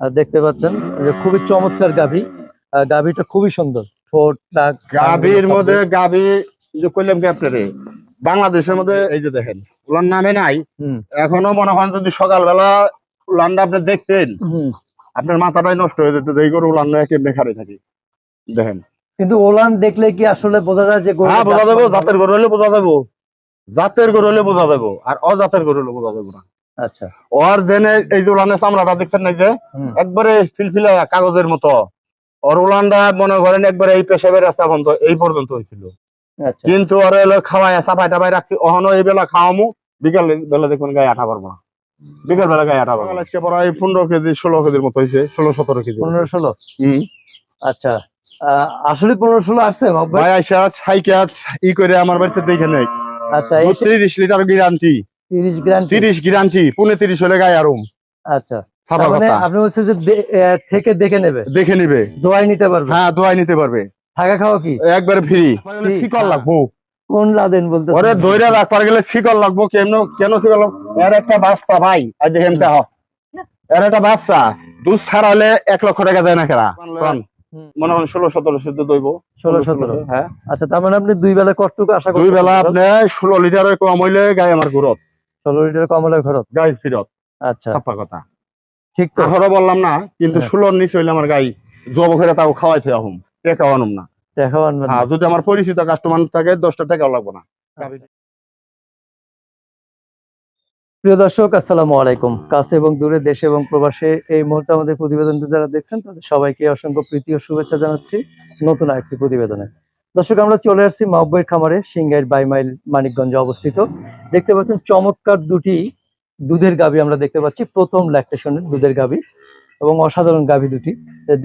দেখতে পাচ্ছেন যে খুবই চমৎকার গাভী। গাভীটা খুবই সুন্দর ঠোঁট গাভীর মধ্যে গাভী যে কইলাম কি আপনারে বাংলাদেশের মধ্যে এই যে দেখেন উলান নামে নাই এখনও মনে হয় যদি সকালবেলা উলানটা আপনি দেখতেন আপনার মাথাটাই নষ্ট হয়ে যেত এই করে উলান কেমনে খারে থাকি। দেখেন। কিন্তু ওলান দেখলে কি আসলে বোঝা যায় যে হ্যাঁ বোঝা যাব জাতের গরু হলে বোঝা যাব জাতের গরু হলে বোঝা যাব আর অজাতের গরু হলে বোঝা যাব না। আচ্ছা। ওর জেনে এই উলানের চামড়াটা দেখছেন না যে একবারে ফিলফিলা কাগজের মতো। ওর উলানটা মনে করেন একবারে এই পেশাবের রাস্তা বন্ধ এই পর্যন্ত হয়েছিল। আচ্ছা। কিন্তু ওর এলো খাওয়ায় চাপাই টাপাই রাখছি অহনো এই বেলা খাওয়ামু বিকেল বেলা দেখবেন গায়ে আঠা পারব না বিকেল বেলা গায়ে আঠা পারব আজকে প্রায় পনেরো কেজি ষোলো কেজির মতো হয়েছে ষোলো সতেরো কেজি। পনেরো ষোলো? হম। আচ্ছা। আসলে পনেরো ষোলো আসছে ভাই আইসা সাইকে ই করে আমার বাড়িতে দেখে নেই। আচ্ছা তিরিশ লিটার গিরান্তি হলে গায় আচ্ছা। মানে আপনি যে থেকে দেখে দেখে দোয়াই নিতে পারবে? হ্যাঁ দোয়াই নিতে পারবে। থাকা কি? ফ্রি। শিকল হ্যাঁ। লাগবো। কোন বলতে গেলে শিকল লাগবো কেন একটা বাচ্চা ভাই দেখ। বাচ্চা দুধ ছাড়া হলে এক লক্ষ না মনে ষোলো সতেরো শুদ্ধ দইব। ষোলো সতেরো। হ্যাঁ। আচ্ছা তার মানে আপনি দুই বেলা লিটারের কম হইলে গায়ে আমার গুরুত্ব। ষোলো লিটার কমলের খরচ গায়ে ফিরত। আচ্ছা। ছাপ্পা কথা। ঠিক তো। আঠারো বললাম না কিন্তু হ্যাঁ। ষোলোর নিচে হইলে আমার গাই জব করে তাও খাওয়াইতে আহম। টেকা আনুম না। দেখাও আনবেন। হ্যাঁ যদি আমার পরিচিত কাস্টমার থাকে দশটা টাকাও লাগবো না। প্রিয় দর্শক আসসালামু আলাইকুম। কাছে এবং দূরে দেশে এবং প্রবাসে এই মুহূর্তে আমাদের প্রতিবেদনটি যারা দেখছেন তাদের সবাইকে অসংখ্য প্রীতি ও শুভেচ্ছা জানাচ্ছি নতুন আরেকটি প্রতিবেদনে। দর্শক আমরা চলে আসছি মাহবুবের খামারে সিংগাইর বাইমাইল মানিকগঞ্জে অবস্থিত। দেখতে পাচ্ছেন চমৎকার দুটি দুধের গাভী আমরা দেখতে পাচ্ছি। প্রথম ল্যাকটেশনের দুধের গাভী এবং অসাধারণ গাভী দুটি।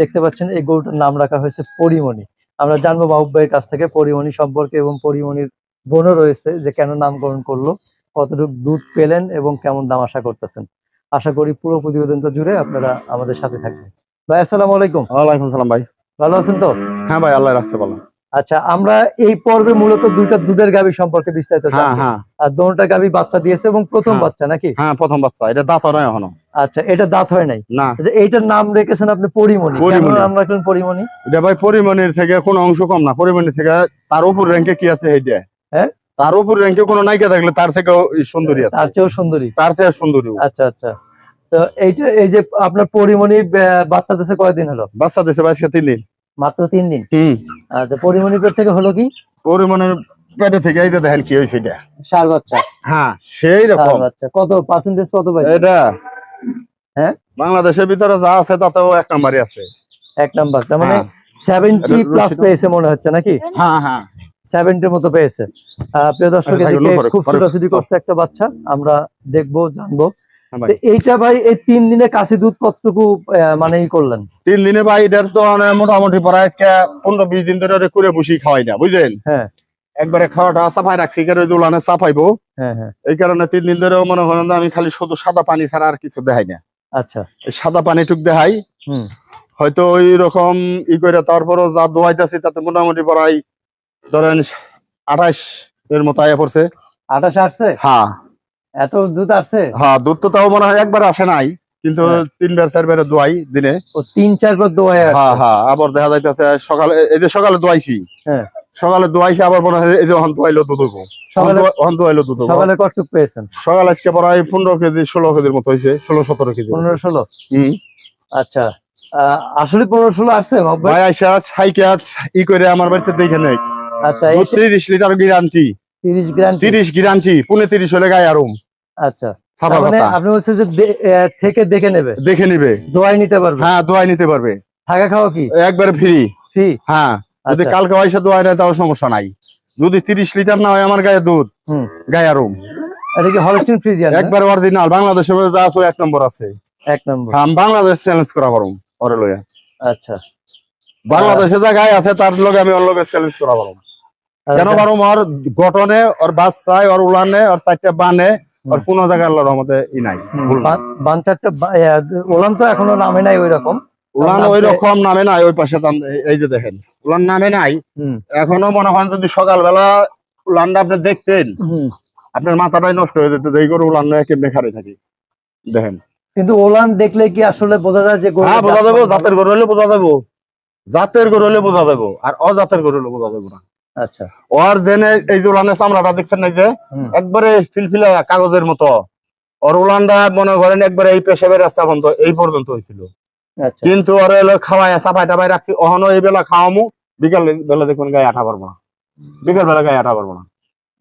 দেখতে পাচ্ছেন এই গরুটার নাম রাখা হয়েছে পরিমণি। আমরা জানব মাহবুব ভাইয়ের কাছ থেকে পরিমণি সম্পর্কে এবং পরিমণির বোনও রয়েছে যে কেন নামকরণ করল কতটুকু দুধ পেলেন এবং কেমন দাম আশা করতেছেন। আশা করি পুরো প্রতিবেদনটা জুড়ে আপনারা আমাদের সাথে থাকবেন। ভাই আসসালামু আলাইকুম। ওয়ালাইকুম সালাম ভাই। ভালো আছেন তো? হ্যাঁ ভাই আল্লাহ রাখছে ভালো আচ্ছা আমরা এই পর্বে মূলত দুইটা দুধের গাভী সম্পর্কে বিস্তারিত হ্যাঁ। হ্যাঁ। আর দোনোটা গাভী বাচ্চা দিয়েছে এবং প্রথম হ্যাঁ। বাচ্চা নাকি? হ্যাঁ প্রথম বাচ্চা এটা দাঁত নয় এখনও। আচ্ছা এটা দাঁত হয় নাই? না। আচ্ছা এইটার নাম রেখেছেন আপনি পরিমণি। নাম রাখলেন পরিমণি? এটা ভাই পরিমাণের থেকে কোনো অংশ কম না। পরিমাণের থেকে তার উপর র্যাঙ্কে কি আছে এইটা হ্যাঁ? তার উপর র্যাঙ্কে কোনো নায়িকা থাকলে তার থেকেও সুন্দরী আছে। তার চেয়েও সুন্দরী। তার থেকে সুন্দরী আচ্ছা আচ্ছা। তো এইটা এই যে আপনার পরিমণি বাচ্চা দিয়েছে কয়দিন হলো? বাচ্চা ভাই সে তিন দিন। মাত্র তিন দিন। হুম। আচ্ছা পরিমণি পেট থেকে হলো কি? পরিমাণের পেটে থেকে এই দেখেন কি হয়েছে এটা। সার বাচ্চা। হ্যাঁ সেই রকম। বাচ্চা। কত পার্সেন্টেজ কত পাইছে? এটা। হ্যাঁ? বাংলাদেশের ভিতরে যা আছে তাতেও এক নাম্বারই আছে। এক নাম্বার। তার মানে হ্যাঁ। সেভেন্টি প্লাস পেয়েছে মনে হচ্ছে নাকি? হ্যাঁ হ্যাঁ। সেভেন্টির মতো পেয়েছে। প্রিয় দর্শক খুব ছোটাছুটি করছে একটা বাচ্চা। আমরা দেখব জানব। এইটা ভাই এই তিন দিনে কাশি দুধ কতটুকু মানে করলেন? তিন দিনে ভাই এটার তো মানে মোটামুটি প্রায় পনেরো বিশ দিন ধরে করে বসি খাওয়াই না বুঝলেন? হ্যাঁ। একবারে খাওয়াটা সাফাই রাখছি দুলানে সাফাইবো। হ্যাঁ হ্যাঁ। এই কারণে তিন দিন ধরে মনে করেন আমি খালি শুধু সাদা পানি ছাড়া আর কিছু দেখাই না। আচ্ছা। সাদা পানি টুক দেখাই। হয়তো ওই রকম ই করে তারপরও যা দোয়াইতেছি তাতে মোটামুটি প্রায় ধরেন আঠাশ এর মতো আয়া পড়ছে। আঠাশ আসছে? হ্যাঁ। এত দুধ আসছে? হ্যাঁ দুধ তো তাও মনে হয় একবার আসে নাই কিন্তু হ্যাঁ। তিনবার চারবার দোয়াই দিনে ও তিন চারবার দোয়ায় হ্যাঁ হ্যাঁ আবার দেখা যাইতেছে সকালে এই যে সকালে দোয়াইছি। হ্যাঁ। সকালে দোয়াইছি আবার মনে হয় এই যে ওখান দোয়াইলো দুধ। সকালে ওখান দোয়াইলো দুধ। সকালে কতটুক পেয়েছেন? সকাল আজকে প্রায় পনেরো কেজি ষোলো কেজির মতো হয়েছে ষোলো সতেরো কেজি। পনেরো ষোলো? হম। আচ্ছা আসলে পনেরো ষোলো আসছে ভাই? আইসা সাইকেল ই করে আমার বাড়িতে দেখে নেই। আচ্ছা তিরিশ লিটার গ্যারান্টি তিরিশ গ্রাম তিরিশ গ্যারান্টি পুনে তিরিশ হলে গায়ে আরুম। আচ্ছা। মানে আপনি বলছেন যে থেকে দেখে নেবে। দেখে নিবে। দোয়াই নিতে পারবে। হ্যাঁ দোয়াই নিতে পারবে। থাকা খাওয়া কি? একবারে ফ্রি ফ্রি হ্যাঁ যদি আচ্ছা। কালকে পয়সা দোয়াই নেয় তাও সমস্যা নাই। যদি তিরিশ লিটার না হয় আমার গায়ে দুধ হুম। গায়ে আরুম। এটা কি হলস্টিন ফ্রিজিয়ান একবার অরিজিনাল বাংলাদেশে যা আছে এক নম্বর আছে। এক নম্বর। হ্যাঁ, বাংলাদেশ চ্যালেঞ্জ করা পারুম ওরে লইয়া। আচ্ছা। বাংলাদেশে যা গায়ে আছে তার লগে আমি ওর লগে চ্যালেঞ্জ করা পারুম কেন আচ্ছা, পারুম ওর গঠনে ওর বাচ্চায় ওর উলানে ওর চারটা বানে হুম। কোন জায়গায় আল্লাহর রহমতে ই নাই ওলান তো এখনও নামে নাই ওই রকম উলান ওই রকম নামে নাই ওই পাশে এই- এই যে দেখেন উলান নামে নাই। এখনও মনে করেন যদি সকালবেলা উলানটা আপনি দেখতেন আপনার মাথাটাই নষ্ট হয়ে যেত এই করে উলান কেমনে খারে থাকি। দেখেন। কিন্তু ওলান দেখলে কি আসলে বোঝা যায় যে হ্যাঁ বোঝা যাব জাতের গরু হলে বোঝা যাব। জাতের গরু হলে বোঝা যাব আর অজাতের গরু হলে বোঝা যাব না। আচ্ছা। ওর জেনে এই যে উলানের চামড়াটা দেখছেন এই যে একবারে ফিলফিলা কাগজের মতো। ওর উলানটা মনে করেন একবারে এই পেশাবের রাস্তা পর্যন্ত এই পর্যন্ত হয়েছিল। আচ্ছা। কিন্তু ওর টাফাই রাখছি এই বেলা খাওয়ামু বিকাল বেলা দেখুন গায়ে আঠা পারব না। বিকাল বেলা গায়ে আঠা পারব না।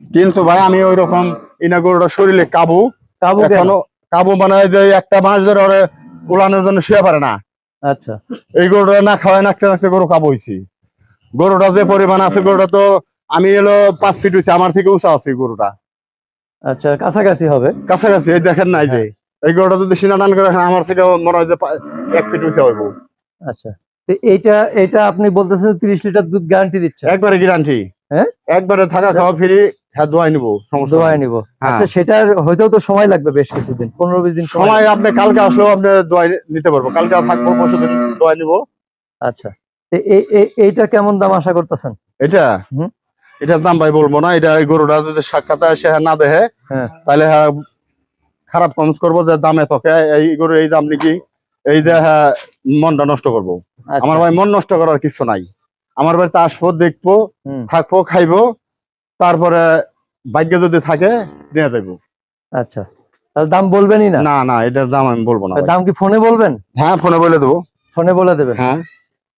কিন্তু ভাই আমি ওই রকম ইনা গরুটা শরীরে কাবু। কাবু এখনও কাবু মানে যে একটা মাস ধরে ওরে উলানের জন্য শুয়ে পারে না। আচ্ছা। এই গরুটা না খাওয়াই নাচতে নাচতে গরু কাবু হয়েছি গরুটা যে পরিমাণ আছে গরুটা তো আমি এলো পাঁচ ফিট হয়েছে আমার থেকে উঁচা আছে গরুটা। আচ্ছা কাছাকাছি হবে? কাছাকাছি এই দেখেন নাই যে। এই গরুটা যদি সিনা টান করে আমার থেকে মনে হয় যে এক ফিট উঁচা হইব। আচ্ছা এইটা এটা আপনি বলতেছেন তিরিশ লিটার দুধ গ্যারান্টি দিচ্ছে একবারে গ্যারান্টি হ্যাঁ? একবারে থাকা খাওয়া ফ্রি হ্যাঁ দোয়াই নিবো সমস্যা দোয়াই নাই। নিব। আচ্ছা সেটার হয়তো তো সময় লাগবে বেশ কিছুদিন পনেরো বিশ দিন সময় সময় আপনি কালকে আসলেও আপনি দোয়াই নিতে পারব। কালকে থাকব পরশু দিন দোয়াই নিবো। আচ্ছা। তো এই- এই- এইটা কেমন দাম আশা করতেছেন? এটা? এটার দাম ভাই বলব না এটা গরুটা যদি সে না দেখে হ্যাঁ। তাহলে হ্যাঁ খারাপ কমেন্ট করব যে দামে তোকে এই গরু এই দাম নাকি এই যে হ্যাঁ মনটা নষ্ট করব। আচ্ছা, আমার ভাই মন নষ্ট করার কিছু নাই। আমার বাড়িতে আসব দেখব থাকব খাইবো তারপরে ভাগ্যে যদি থাকে নিয়ে যাব আচ্ছা। তাহলে দাম বলবেনই না? না না এটার দাম আমি বলব না দাম কি ফোনে বলবেন? হ্যাঁ ফোনে বলে দেবো। ফোনে বলে দেবেন? হ্যাঁ।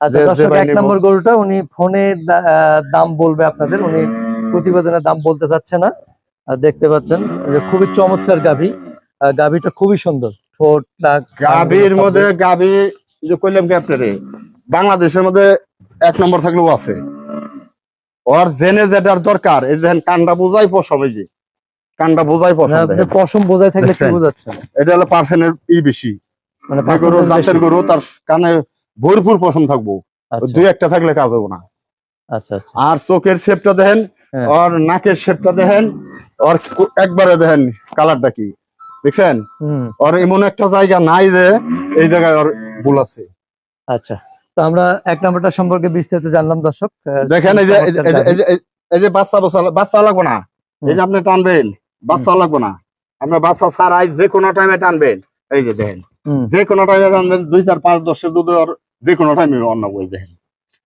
আচ্ছা যে- যে দর্শক এক নম্বর গরুটা উনি ফোনে দাম বলবে আপনাদের উনি প্রতিবেদনের দাম বলতে চাচ্ছে না। আর দেখতে পাচ্ছেন যে খুবই চমৎকার গাভী। গাভীটা খুবই সুন্দর ঠোঁট গাভীর মধ্যে গাভী যে কইলাম কি আপনারে বাংলাদেশের মধ্যে এক নম্বর থাকলেও আছে। ওর জেনে যেটার দরকার এই দেখেন কানটা বোঝাই পশম এই যে কান্ডা বোঝাই পশম পশম বোঝাই থাকলে কি? বোঝাচ্ছেন এটা হলো পার্সেন্টের ই বেশি। মানে গরু বেশি। গরু তার কানে ভরপুর পশম থাকব। আচ্ছা, দুই একটা থাকলে কাজ হবে না। আচ্ছা আচ্ছা। আর চোখের শেপটা দেখেন হ্যাঁ। আর নাকের শেপটা দেখেন আর একবারে দেখেন কালারটা কি। দেখছেন? আর এমন একটা জায়গা নাই যে এই জায়গায় ওর ভুল আছে। আচ্ছা তো আমরা এক নম্বরটা সম্পর্কে বিস্তারিত জানলাম দর্শক। দেখেন এই যে এই যে- বাচ্চা বাচ্চা বাচ্চা লাগবে না। এই যে আপনি টানবেন বাচ্চা লাগবে না। আপনার বাচ্চা ছাড়াই যে কোনো টাইমে টানবেন। এই যে দেখেন। যে কোনো টাইমে টানবেন দুই চার পাঁচ দশের দুধ আর যে কোনো টাইমে অন্য বই দেখেন।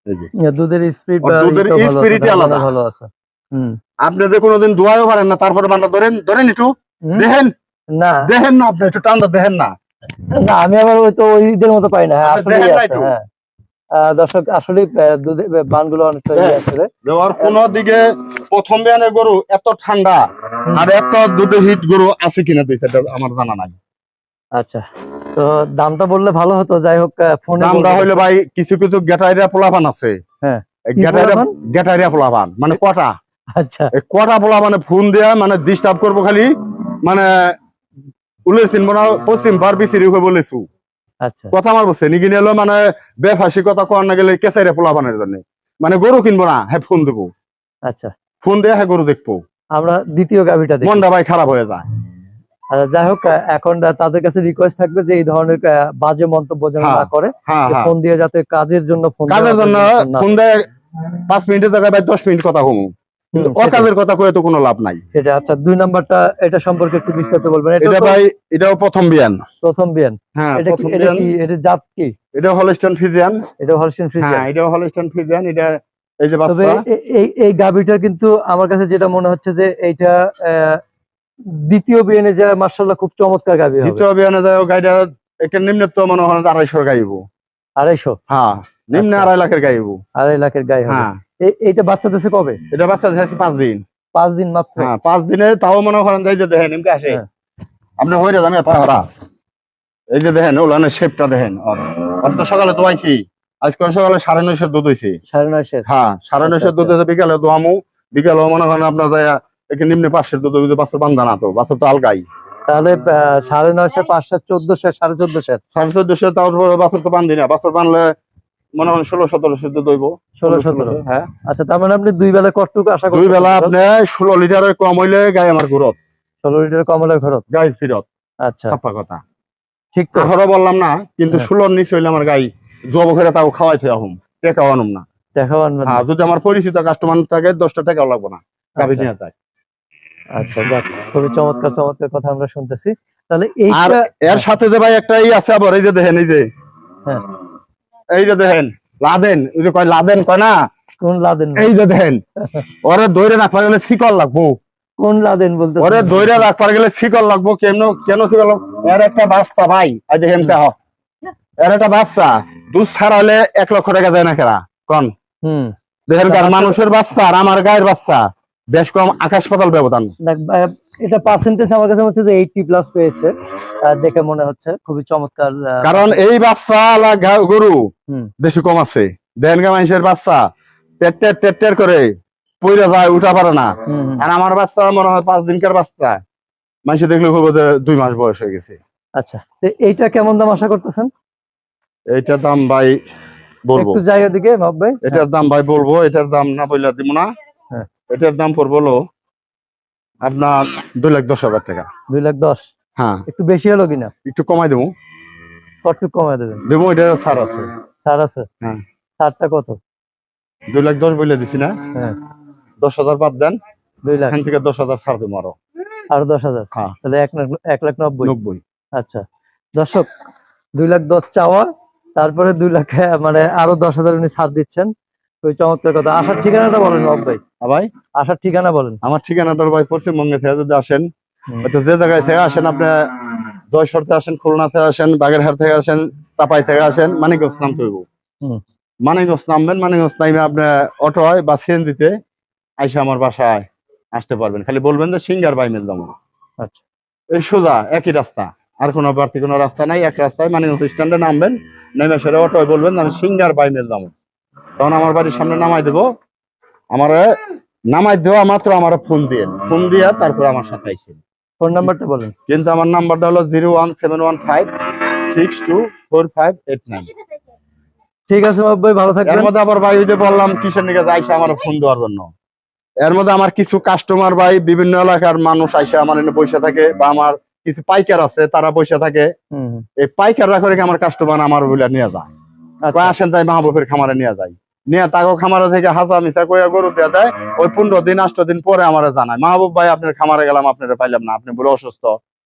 এই যে। দুধের স্পিড দুধের speed আলাদা। ভালো আছে। আপনি যে কোনোদিন দোয়াও পারেন না তারপরে বান্না ধরেন ধরেন একটু। দেখেন। না। দেখেন না আপনি একটু টানটা দেখেন না। না আমি আবার ওই তো ওই ঈদের মতো পাই না আসলে দেখেন? হ্যাঁ। দর্শক আসলে বানগুলো অনেকটা। আসলে। কোন দিকে প্রথম বিয়ানের গরু এত ঠান্ডা আর এত দুটো হিট গরু আছে কিনা আমার জানা নাই। আচ্ছা। তো দামটা বললে ভালো হতো যাই হোক ফোনে দামটা হইলে ভাই কিছু কিছু গেটাইরিয়া পোলাপান আছে। হ্যাঁ। এই কি পোলাপান? মানে কটা? আচ্ছা। কটা পোলা মানে ফোন দেয়া মানে ডিস্টার্ব করব খালি মানে উলেছিন মনে পশ্চিম বার বিচিরি হয়ে বলেছু। আচ্ছা। কথা আমার বলছে নিকি নিলো মানে বেফাসি কথা কোয়ার না গেলে কেসাইরে পোলাপানের জন্য। মানে গরু কিনবো না হ্যাঁ ফোন দেবো। আচ্ছা। ফোন দিয়ে হ্যাঁ গরু দেখব। আমরা দ্বিতীয় গাভিটা মনটা ভাই খারাপ হয়ে যায়। যাই হোক এখন তাদের কাছে রিকোয়েস্ট থাকবে যে এই ধরনের বাজে মন্তব্য যেন হ্যাঁ, না করে হ্যাঁ হ্যাঁ। ফোন দিয়ে যাতে কাজের জন্য ফোন কাজের জন্য ফোন দেয় পাঁচ মিনিটের জায়গায় ভাই দশ মিনিট কথা কমু। অকাজের কথা কয়ে তো কোনো লাভ নাই। এটা আচ্ছা দুই নাম্বারটা এটা সম্পর্কে একটু বিস্তারিত বলবেন। এটা ভাই এটাও প্রথম বিয়ান। প্রথম বিয়ান। হ্যাঁ এটা কি এটা জাত কি? হলস্টাইন ফিজিয়ান এটা হলস্টিন হ্যাঁ ফিজিয়ান এটা এই যে বাচ্চা। এই কিন্তু আমার কাছে যেটা মনে হচ্ছে যে এইটা আহ, দ্বিতীয় বিয়ানে যা মার্শাল্লাহ খুব চমৎকার গাভি হবে। দ্বিতীয় বিয়ানে যায় গাড়িটা একটা নিম্নত মনে হয় আড়াইশোর গাইবো। আড়াইশো? হ্যাঁ নিম্নে আচ্ছা। আড়াই লাখের গাইবো। আড়াই লাখের হবে। হ্যাঁ। এইটা বাচ্চা দেশে কবে? এটা বাচ্চা দেখেছি পাঁচ দিন। পাঁচ দিন মাত্র? হ্যাঁ পাঁচ দিনে তাও মনে করেন এই যে দেখেন এমনি আসে। হ্যাঁ। আপনি হয়ে যান পাহারা এই যে দেখেন ওলানের শেপটা দেখেন ওর তো সকালে দোয়াইছি আজকে সকালে সাড়ে নয়শোর দুধ হইছে। সাড়ে নয়শের? হ্যাঁ সাড়ে নয়শোর দুধ হইছে বিকালে দোয়ামু। বিকালে মনে করেন আপনার যায় একে নিম্নে দুধ হইছে বাচ্চার বান্ধা না তো বাচ্চার তো আলগাই। তাহলে সাড়ে নয়শো পাঁচশো চোদ্দশো সাড়ে চোদ্দশো। সাড়ে চোদ্দশো তাও বাচ্চার তো বান্ধি না বানলে মনে করেন ষোলো সতেরো হ্যাঁ। আচ্ছা তার মানে আপনি দুই বেলা কটটুকু আশা দুই বেলা আপনি ষোলো লিটারের কম হইলে গায়ে আমার ঘুরত। ষোলো লিটার কমলের ঘরত? গায়ে ফিরত। আচ্ছা। ছাপ্পা কথা। ঠিক তো। আঠারো বললাম না কিন্তু হ্যাঁ। ষোলোর নিচে হইলে আমার গাই জব করে তাও খাওয়াইতে আহম টেকাও আনুম না। দেখাও আনবেন না। হ্যাঁ যদি আমার পরিচিত কাস্টমার থাকে দশটা টাকাও লাগবে না। গাবি আচ্ছা। নিয়ে যায় আচ্ছা যাক খুবই চমৎকার চমৎকার কথা আমরা শুনতেছি। তাহলে আর এর সাথে যে ভাই একটা ই আছে আবার এই যে দেখেন এই যে। হ্যাঁ। এই যে দেখেন লাদেন ওই যে কয় লাদেন কয় না? কোন লাদেন? এই যে দেখেন ওরে দৈরে রাখবার গেলে শিকল লাগবো। কোন লাদেন বলতে ওরে রাখবার গেলে শিকল লাগবো কেন কেন শিকল? এর একটা বাচ্চা ভাই এই যে হেমটা হ এর একটা বাচ্চা দুধ ছাড়া হলে এক লক্ষ টাকা দেয় না কেরা? কন? হুম। দেখেন কার মানুষের বাচ্চা আর আমার গায়ের বাচ্চা। বেশ কম আকাশ পাতাল ব্যবধান। এটা পার্সেন্টেজ আমার কাছে হচ্ছে যে এইটটি প্লাস পেয়েছে। দেখে মনে হচ্ছে খুবই চমৎকার কারণ এই বাচ্চা গরু। বেশি কম আছে। দেনগা মানুষের বাচ্চা টেট টেট টেট টেট করে পইরা যায় উঠা পারে না। আর আমার বাচ্চা মনে হয় পাঁচ দিনকার বাচ্চা। মানুষ দেখলে খুব দুই মাস বয়স হয়ে গেছে। আচ্ছা এইটা কেমন দাম আশা করতেছেন? এইটার দাম ভাই বলব। একটু জায়গা দিকে নব ভাই। এটার দাম ভাই বলব এটার দাম না বললে দিব না। এটার দাম পড়ব হলো আপনার দুই লাখ দশ হাজার টাকা। দুই লাখ দশ? হ্যাঁ। একটু বেশি হলো কিনা? একটু কমাই দেবো। কত কমায় দেবেন। দেবো এটা ছাড় আছে। ছাড় আছে? হ্যাঁ। ছাড়টা কত? দুই লাখ দশ বলে দিছি না? হ্যাঁ। দশ হাজার বাদ দেন। দুই লাখ। এখান থেকে দশ হাজার ছাড় দেবো আরও। আর দশ হাজার? হ্যাঁ। তাহলে এক লাখ এক লাখ নব্বই। নব্বই। আচ্ছা। দর্শক দুই লাখ দশ চাওয়া তারপরে দুই লাখ মানে আরও দশ হাজার উনি ছাড় দিচ্ছেন। ওই চমৎকার কথা। আসার ঠিকানাটা বলেন ভাই। ভাই? আসার ঠিকানা বলেন। আমার ঠিকানাটা ভাই পশ্চিমবঙ্গে থেকে যদি আসেন হয়তো যে জায়গায় থেকে আসেন আপনি জয়সর থেকে আসেন খুলনা থেকে আসেন বাগেরহাট থেকে আসেন চাপাই থেকে আসেন মানিকগঞ্জ নামতে হইব। মানিকগঞ্জ নামবেন মানিকগঞ্জ নামে আপনি অটো হয় বা সিএনজিতে আইসা আমার বাসায় আসতে পারবেন। খালি বলবেন যে সিঙ্গার বাই বাইমেল দাম আচ্ছা। এই সোজা একই রাস্তা। আর কোনো বাড়তি কোনো রাস্তা নাই এক রাস্তায় মানিকগঞ্জ স্ট্যান্ডে নামবেন নেমে সেরে অটোয় বলবেন আমি সিঙ্গার বাই বাইমেল দাম তখন আমার বাড়ির সামনে নামাই দেবো আমার নামাই দেওয়া মাত্র আমার ফোন দিয়ে। ফোন দিয়ে তারপর আমার সাথে আইসেন। ফোন নাম্বারটা বলেন। কিন্তু আমার নাম্বারটা হলো zero one seven one five six two four five eight nine. ঠিক আছে ভাই ভালো এর মধ্যে আবার ভাই ওই যে বললাম কিসের নিকে যাইছে আমার ফোন দেওয়ার জন্য। এর মধ্যে আমার কিছু কাস্টমার ভাই বিভিন্ন এলাকার মানুষ আইসে আমার এনে বসে থাকে বা আমার কিছু পাইকার আছে তারা বসে থাকে। এই পাইকাররা করে কি আমার কাস্টমার আমার বলে নিয়ে যায়? আচ্ছা। আসেন তাই মাহবুবের খামারে নিয়ে যায় নিয়ে তাকে খামারে থেকে হাসা মিশা কইয়া গরু দিয়ে দেয় ওই পনেরো দিন আষ্ট দিন পরে আমার জানায় মাহবুব ভাই আপনার খামারে গেলাম আপনারা পাইলাম না আপনি বলে অসুস্থ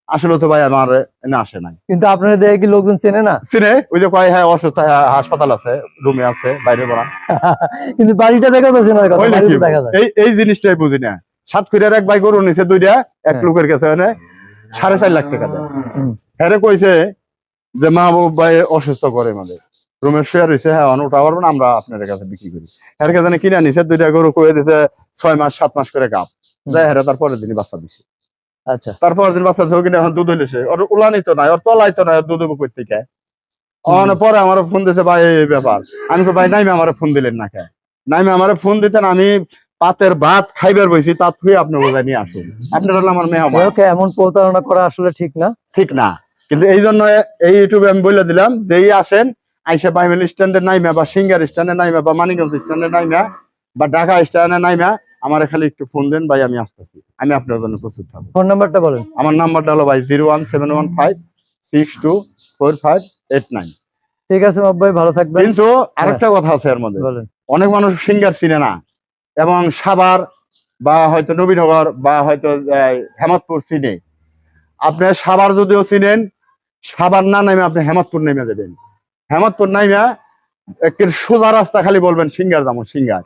আসলে তো ভাই আমার এনে আসে নাই। কিন্তু আপনারা দেখে কি লোকজন চেনে না? চিনে ওই যে কয় হ্যাঁ অসুস্থ হ্যাঁ, হাসপাতাল আছে রুমে আছে বাইরে বলা কিন্তু বাড়িটা দেখা যাচ্ছে না এই এই জিনিসটাই বুঝি না। সাত সাতক্ষীরার এক ভাই গরু নিছে দুইটা এক হ্যাঁ। লোকের কাছে মানে সাড়ে চার লাখ টাকা দেয়। হ্যাঁ কইছে যে মাহবুব ভাই অসুস্থ করে আমাদের। রুমের শেয়ার হয়েছে হ্যাঁ ওটা পারব না আমরা আপনাদের কাছে বিক্রি করি। হ্যার কাছে কিনে নিছে দুইটা গরু কয়ে দিছে ছয় মাস সাত মাস করে কাপ যাই হ্যাঁ তার পরের দিনই বাচ্চা দিছে। আচ্ছা। তারপর দিন বাচ্চা কিনে এখন দুধ হইলেছে ওর উলানি তো নাই ওর তলাই তো নাই ওর দুধ থেকে অন পরে আমার ফোন দিছে ভাই এই ব্যাপার। আমি কই, ভাই নাইমে আমার ফোন দিলেন না কে? নাইমে আমার ফোন দিতেন আমি পাতের ভাত খাইবার বইছি তা থুই আপনি বোঝাই নিয়ে আসুন। আপনার হলো আমার মেহমান। এমন প্রতারণা করা আসলে ঠিক না। ঠিক না। কিন্তু এই জন্য এই ইউটিউবে আমি বলে দিলাম যেই আসেন আইসা বাইমেল স্ট্যান্ডে নাইমা বা সিঙ্গার স্ট্যান্ডে নাইমা বা মানিকগঞ্জ স্ট্যান্ডে নাইমা বা ঢাকা স্ট্যান্ডে নাইমা আমার খালি একটু ফোন দেন ভাই আমি আসতেছি। আমি আপনার জন্য প্রস্তুত থাকব। ফোন নাম্বারটা বলেন। আমার নাম্বারটা হলো ভাই zero one seven one five six two four five eight nine. ঠিক আছে ভাই ভালো থাকবেন। কিন্তু আরেকটা কথা আছে এর মধ্যে। বলেন। অনেক মানুষ সিঙ্গার চিনে না এবং সাবার বা হয়তো নবীনগর বা হয়তো হেমতপুর চিনে। আপনি সাবার যদিও চিনেন সাবার না নেমে আপনি হেমতপুর নেমে যাবেন। হেমতপুর নাইমা একটি সোজা রাস্তা খালি বলবেন সিঙ্গার যাব সিঙ্গার।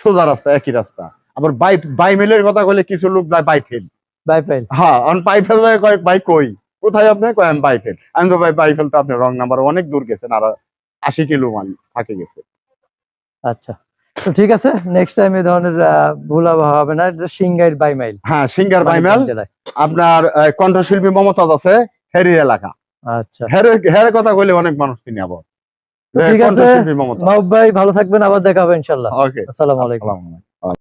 সোজা রাস্তা একই রাস্তা। আবার বাই বাই মেলের কথা বলে কিছু লোক যায় বাই ফেল। বাই ফাইল হ্যাঁ অন বাই ফেল কয় বাই কই? কোথায় আপনি? কয় আমি বাই ফেল। আমি তো ভাই বাই ফেল তো আপনি রং নাম্বার অনেক দূর গেছেন আর আশি কিলো মান থাকে গেছে। আচ্ছা। তো ঠিক আছে নেক্সট টাইম এই ধরনের ভুল হবে না এটা সিঙ্গাইর বাই মাইল। হ্যাঁ সিঙ্গার মানিকগঞ্জ আপনার কণ্ঠশিল্পী মমতাজ আছে হেরির এলাকা। আচ্ছা। হের হের কথা কইলে অনেক মানুষ চিনি আবার। ঠিক আছে। কণ্ঠশিল্পী ভাই ভালো থাকবেন আবার দেখা হবে ইনশাল্লাহ। ওকে। আসসালামু আলাইকুম।